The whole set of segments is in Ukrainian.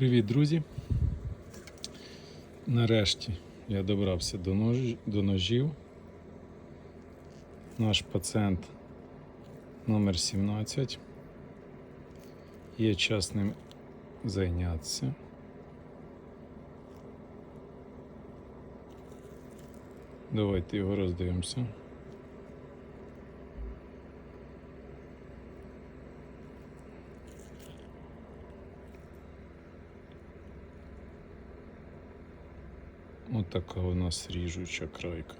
Привіт, друзі! Нарешті я добрався до, нож... до ножів. Наш пацієнт номер 17. Є час ним зайнятися. Давайте його роздивимося. Ось така у нас ріжуча крайка.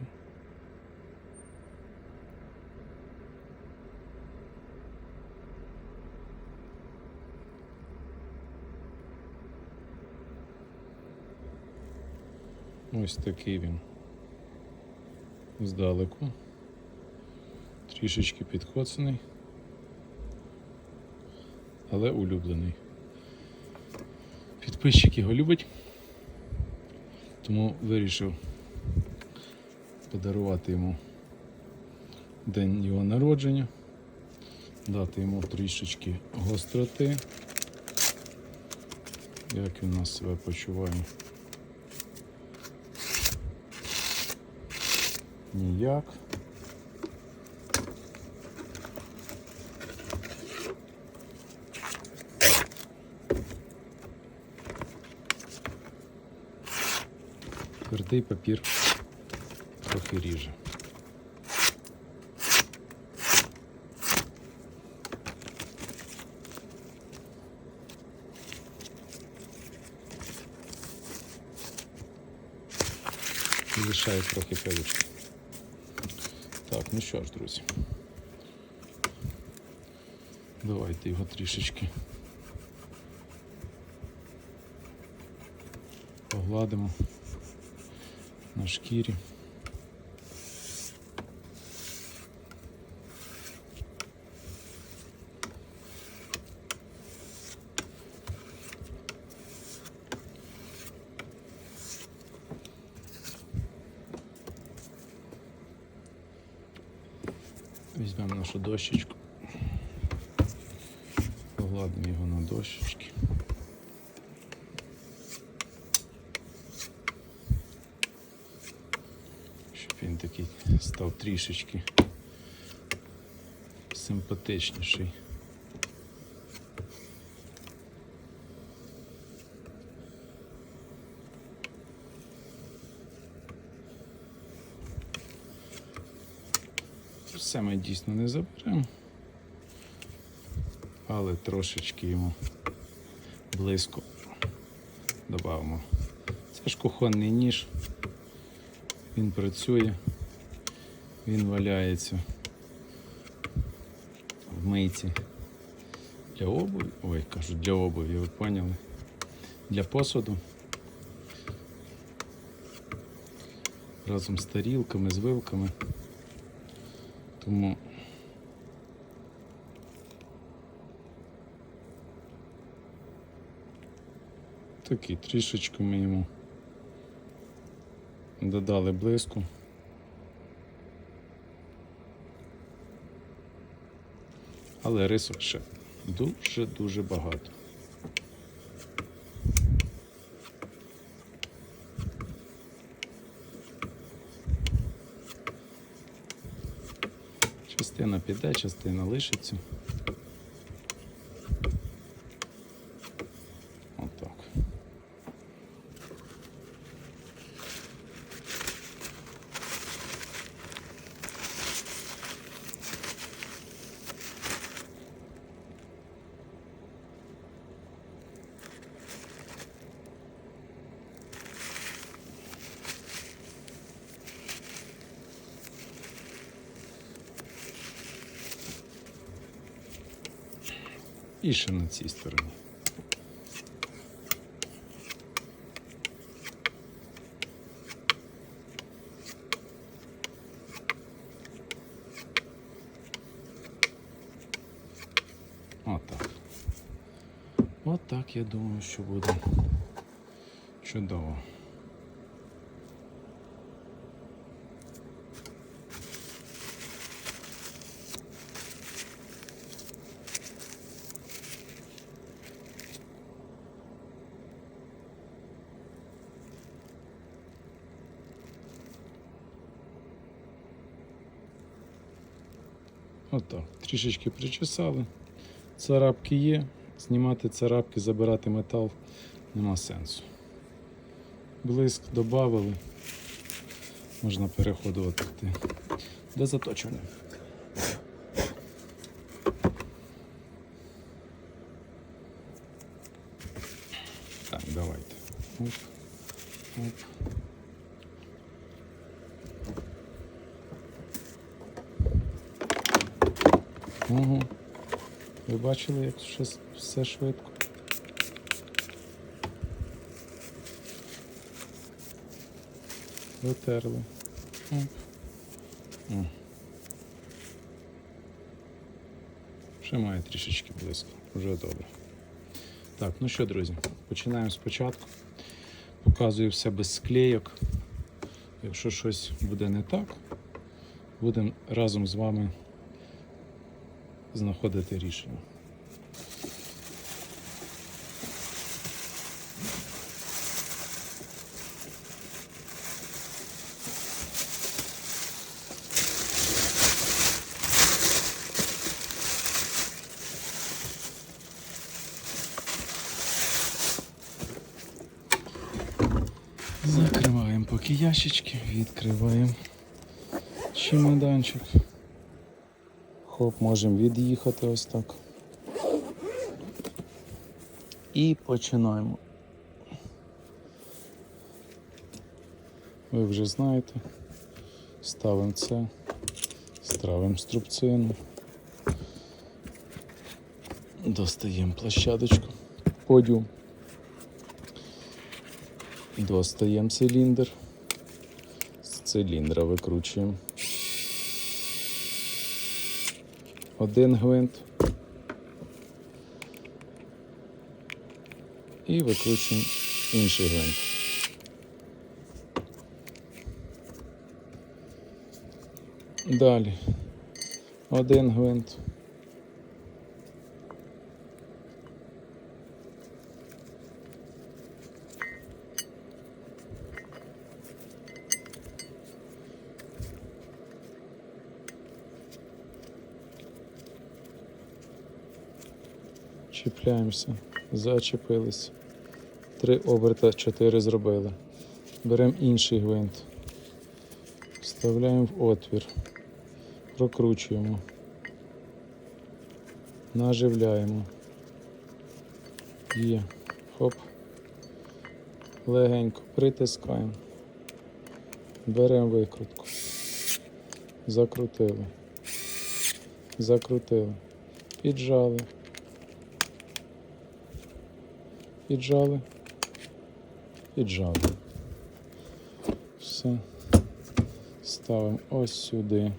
Ось такий він здалеку. Трішечки підкоцаний, але улюблений. Підписчик його любить. Тому вирішив подарувати йому день його народження, дати йому трішечки гостроти, як він нас себе почуває. Ніяк. Твердий папір трохи ріже. Лишаю трохи пилочки. Так, ну що ж, друзі. Давайте його трішечки погладимо на шкірі. Візьмемо нашу дощечку, погладимо його на дощечки. Такий став трішечки симпатичніший. Все ми дійсно не заберемо, але трошечки йому близько додамо. Це ж кухонний ніж. Він працює, він валяється в мийці для обуві. Ой, кажу, для обуві, ви поняли? Для посуду. Разом з тарілками, з вилками. Тому такий трішечки ми йому додали блиску. Але рисок ще дуже-дуже багато. Частина піде, частина лишиться. Отак. І ще на цій стороні. Отак. Отак я думаю, що буде чудово. Отак. Трішечки причесали. Царапки є. Знімати царапки, забирати метал нема сенсу. Блиск додали. Можна переходувати до заточування. Так, давайте. Оп, оп. Угу. Ви бачили, як ще все швидко? Витерли. О. Ще має трішечки близько. Вже добре. Так, ну що, друзі, починаємо спочатку. Показую все без склейок. Якщо щось буде не так, будемо разом з вами знаходити рішення. Закриваємо поки ящички, відкриваємо чемоданчик. Хоп, можемо від'їхати ось так. І починаємо. Ви вже знаєте. Ставимо це, ставимо струбцину. Достаємо площадочку, подіум. Достаємо циліндр. З циліндра викручуємо. Один гвинт. І викручуємо інший гвинт. Далі. Один гвинт. Чіпляємося, зачепились. Три оберта, чотири зробили. Беремо інший гвинт. Вставляємо в отвір. Прокручуємо. Наживляємо. Є. Хоп. Легенько притискаємо. Беремо викрутку. Закрутили. Закрутили. Піджали. Піджали. Піджали. Все. Ставимо ось сюди.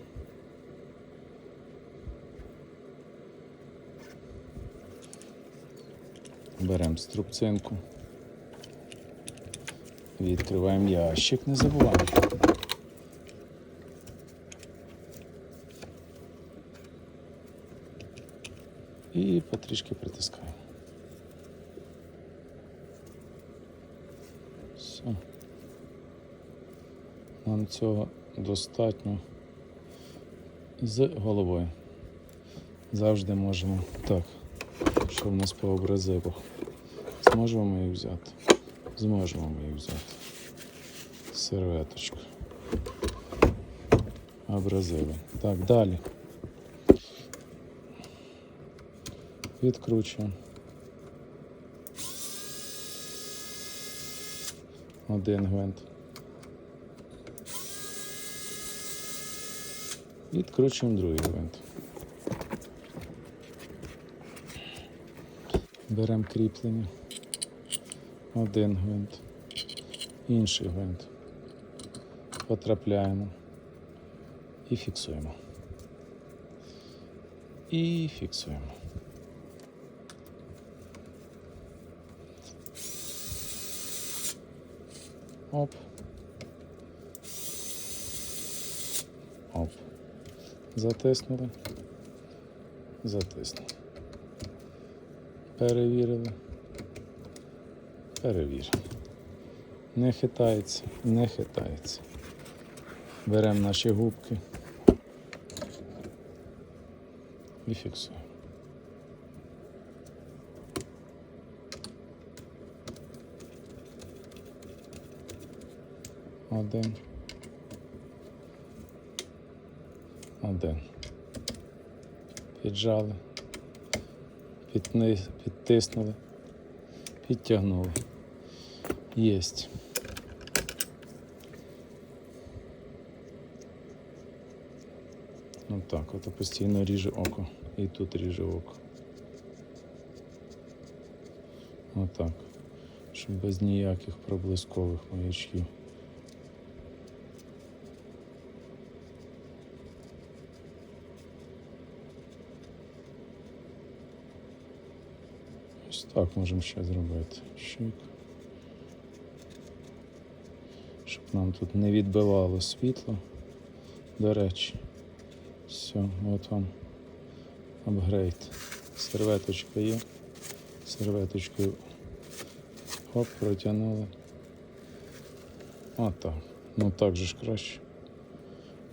Беремо струбцинку. Відкриваємо ящик, не забуваємо. І потрішки притискаємо. Все. Нам цього достатньо з головою. Завжди можемо. Так, що в нас по образивах? Зможемо ми їх взяти? Зможемо ми їх взяти. Серветочка. Абразиви. Так, далі. Відкручуємо. Один гвинт. Відкручуємо другий гвинт. Беремо кріплення. Один гвинт. Інший гвинт. Потрапляємо. І фіксуємо. І фіксуємо. Оп. Затиснули. Затиснули. Перевірили. Перевірили. Не хитається, не хитається. Беремо наші губки. і фіксуємо. Один. Один. Піджали. Підни... Підтиснули. Підтягнули. Єсть. Ну так, от постійно ріже око. І тут ріже око. Отак. Щоб без ніяких проблискових маячків. Ось так можемо ще зробити. Щик. Щоб нам тут не відбивало світло. До речі. Все, от вам апгрейд. Серветочка є. Серветочкою хоп, протягнули. Отак. Ну так же ж краще.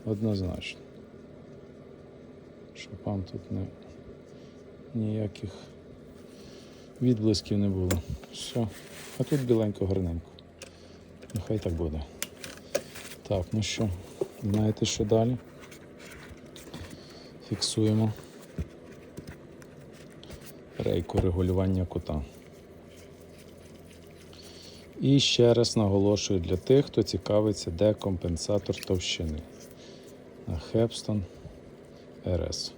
Однозначно. Щоб вам тут не ніяких відблисків не було. Все. А тут біленько гарненько. Нехай так буде. Так, ну що, знаєте, що далі? Фіксуємо рейку регулювання кута. І ще раз наголошую для тих, хто цікавиться, де компенсатор товщини на Хепстон РС.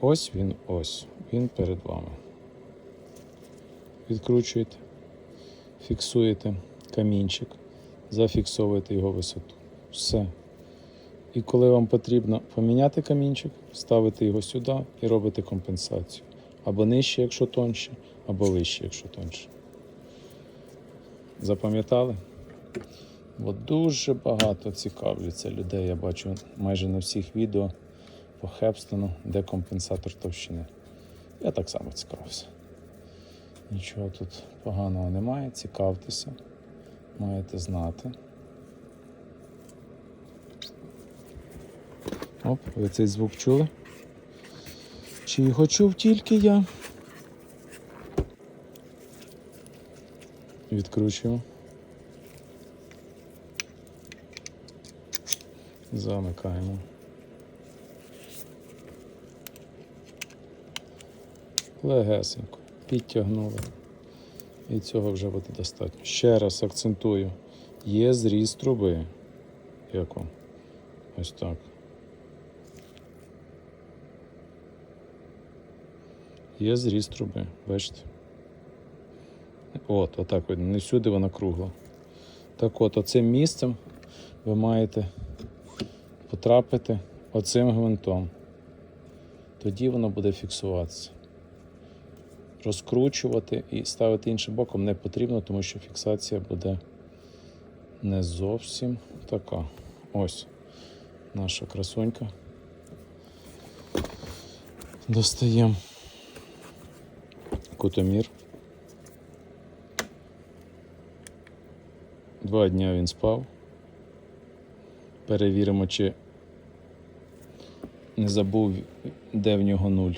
Ось він, ось, він перед вами. Відкручуєте, фіксуєте камінчик, зафіксовуєте його висоту. Все. І коли вам потрібно поміняти камінчик, ставите його сюди і робите компенсацію. Або нижче, якщо тоньше, або вище, якщо тоньше. Запам'ятали? Бо дуже багато цікавляться людей. Я бачу майже на всіх відео по Хепстону, де компенсатор товщини. Я так само цікавився. Нічого тут поганого немає, цікавтеся, маєте знати. Оп, ви цей звук чули? Чи його чув тільки я? Відкручуємо. Замикаємо. Легесенько. Підтягнули. І цього вже буде достатньо. Ще раз акцентую. Є зріз труби. Як? Ось так. Є зріз труби, бачите? От, отак видно. Не всюди вона кругла. Так от, оцим місцем ви маєте потрапити оцим гвинтом. Тоді воно буде фіксуватися. Розкручувати і ставити іншим боком не потрібно, тому що фіксація буде не зовсім така. Ось наша красунька. Достаємо кутомір. Два дня він спав. Перевіримо, чи не забув, де в нього нуль.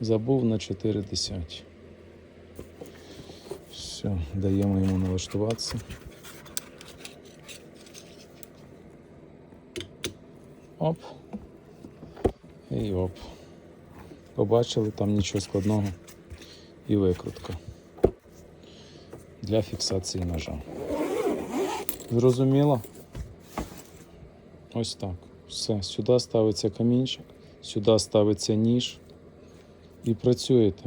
Забув на 4 десяті. Все, даємо йому налаштуватися. Оп. І оп. Побачили, там нічого складного. І викрутка для фіксації ножа. Зрозуміло? Ось так. Все. Сюди ставиться камінчик, сюди ставиться ніж і працюєте.